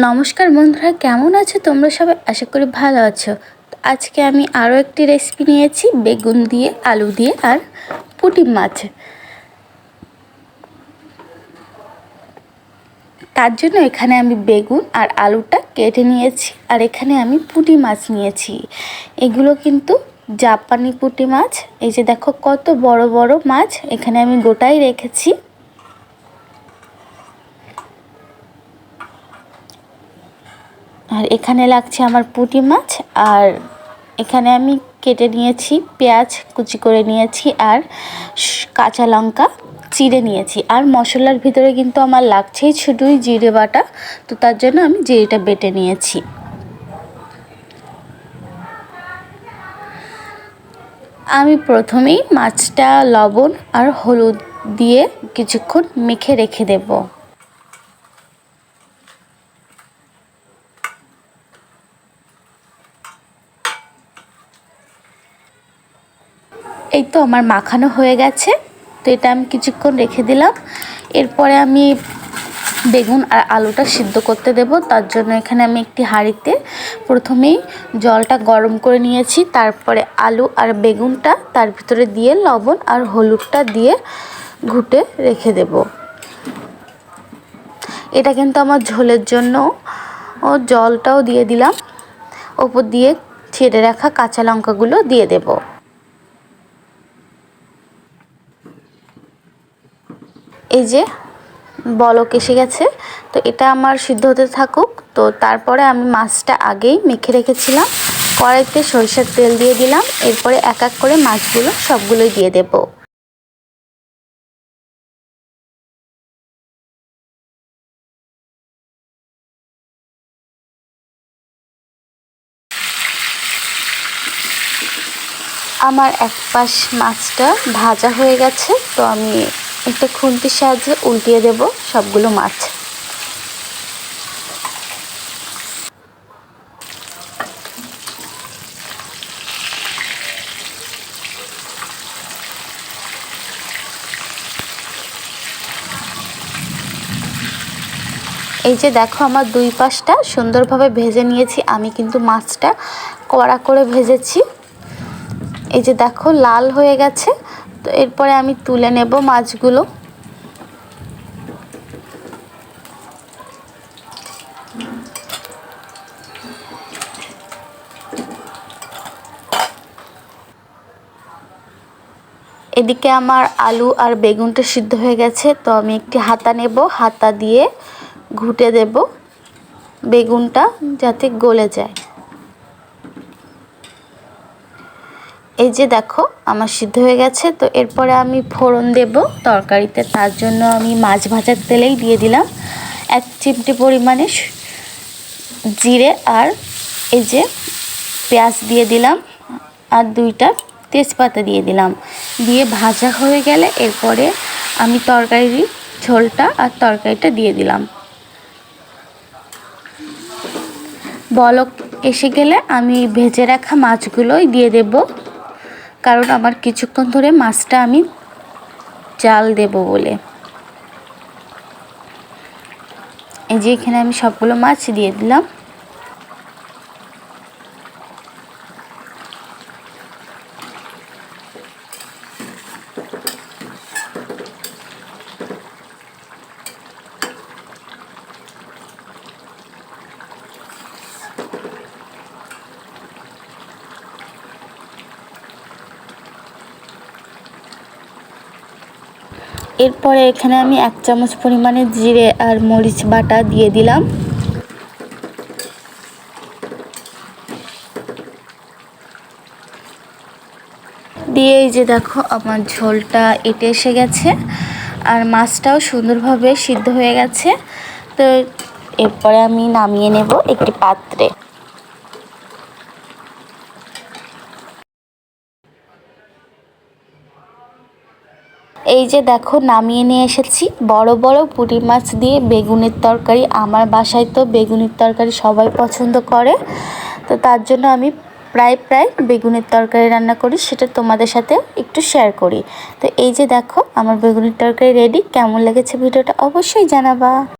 নমস্কার বন্ধুরা, কেমন আছো? তোমরা সবাই আশা করি ভালো আছো। আজকে আমি আরও একটি রেসিপি নিয়েছি, বেগুন দিয়ে, আলু দিয়ে আর পুঁটি মাছ। তার জন্য এখানে আমি বেগুন আর আলুটা কেটে নিয়েছি আর এখানে আমি পুঁটি মাছ নিয়েছি। এগুলো কিন্তু জাপানি পুঁটি মাছ। এই যে দেখো কত বড় বড় মাছ এখানে আমি গোটাই রেখেছি। আর এখানে লাগছে আমার পুঁটি মাছ, আর এখানে আমি কেটে নিয়েছি পেঁয়াজ কুচি করে নিয়েছি আর কাঁচা লঙ্কা চিড়ে নিয়েছি। আর মশলার ভিতরে কিন্তু আমার লাগছেই শুধুই জিরে বাটা, তো তার জন্য আমি জিরেটা বেটে নিয়েছি। আমি প্রথমেই মাছটা লবণ আর হলুদ দিয়ে কিছুক্ষণ মেখে রেখে দেবো। এই তো আমার মাখানো হয়ে গেছে। তো এটা আমি কিছুক্ষণ রেখে দিলাম। এরপরে আমি বেগুন আর আলুটা সিদ্ধ করতে দেব। তার জন্য এখানে আমি একটি হাঁড়িতে প্রথমেই জলটা গরম করে নিয়েছি। তারপরে আলু আর বেগুনটা তার ভিতরে দিয়ে, লবণ আর হলুদটা দিয়ে ঘুটে রেখে দেব। এটা কিন্তু আমার ঝোলের জন্য ও জলটাও দিয়ে দিলাম। ওপর দিয়ে ছেড়ে রাখা কাঁচা লঙ্কাগুলো দিয়ে দেবো। এই যে বলক এসে গেছে, তো এটা আমার সিদ্ধ হতে থাকুক। তো তারপরে আমি মাছটা আগেই মেখে রেখেছিলাম, কড়াইতে সরিষার তেল দিয়ে দিলাম, এরপরে এক এক করে মাছগুলো সবগুলোই দিয়ে দেবো। আমার এক পাশ মাছটা ভাজা হয়ে গেছে, তো আমি একটা খুন্তির সাহায্যে উল্টিয়ে দেব সবগুলো মাছ। এই যে দেখো আমার দুই পাশটা সুন্দরভাবে ভেজে নিয়েছি, আমি কিন্তু মাছটা কড়া করে ভেজেছি। এই যে দেখো লাল হয়ে গেছে তো এরপরে আমি তুলে নেব মাছগুলো। এদিকে আমার আলু আর বেগুনটা সিদ্ধ হয়ে গেছে, তো আমি একটি হাতা নেব, হাতা দিয়ে ঘুটে দেব বেগুনটা যাতে গলে যায়। এই যে দেখো, আমার সিদ্ধ হয়ে গেছে, তো এরপরে আমি ফোড়ন দেব তরকারিতে। তার জন্য আমি মাছ ভাজার তেলেই দিয়ে দিলাম এক চিমটি পরিমাণে জিরে আর এই যে পেঁয়াজ দিয়ে দিলাম আর দুইটা তেজপাতা দিয়ে দিলাম। দিয়ে ভাজা হয়ে গেলে এরপরে আমি তরকারির ঝোলটা আর তরকারিটা দিয়ে দিলাম। বলক এসে গেলে আমি ভেজে রাখা মাছগুলোই দিয়ে দেবো। কারণ আমার কিছুক্ষণ ধরে মাছটা আমি জাল দেব বলে। এই যে এখানে আমি সবগুলো মাছ দিয়ে দিলাম। এরপরে এখানে আমি এক চামচ পরিমাণে জিরে আর মরিচ বাটা দিয়ে দিলাম। দিয়ে এই যে দেখো আমার ঝোলটা এটে এসে গেছে আর মাছটাও সুন্দরভাবে সিদ্ধ হয়ে গেছে। তো এরপরে আমি নামিয়ে নেব একটি পাত্রে। এই যে দেখো, নামিয়ে নিয়ে এসেছি। বড় বড় পুঁটি মাছ দিয়ে বেগুনের তরকারি। আমার বাসায় তো বেগুনের তরকারি সবাই পছন্দ করে। তো তার জন্য আমি প্রায় প্রায় বেগুনের তরকারি রান্না করি। সেটা তোমাদের সাথে একটু শেয়ার করি। তো এই যে দেখো, আমার বেগুনের তরকারি রেডি কেমন লেগেছে ভিডিওটা অবশ্যই জানাবা।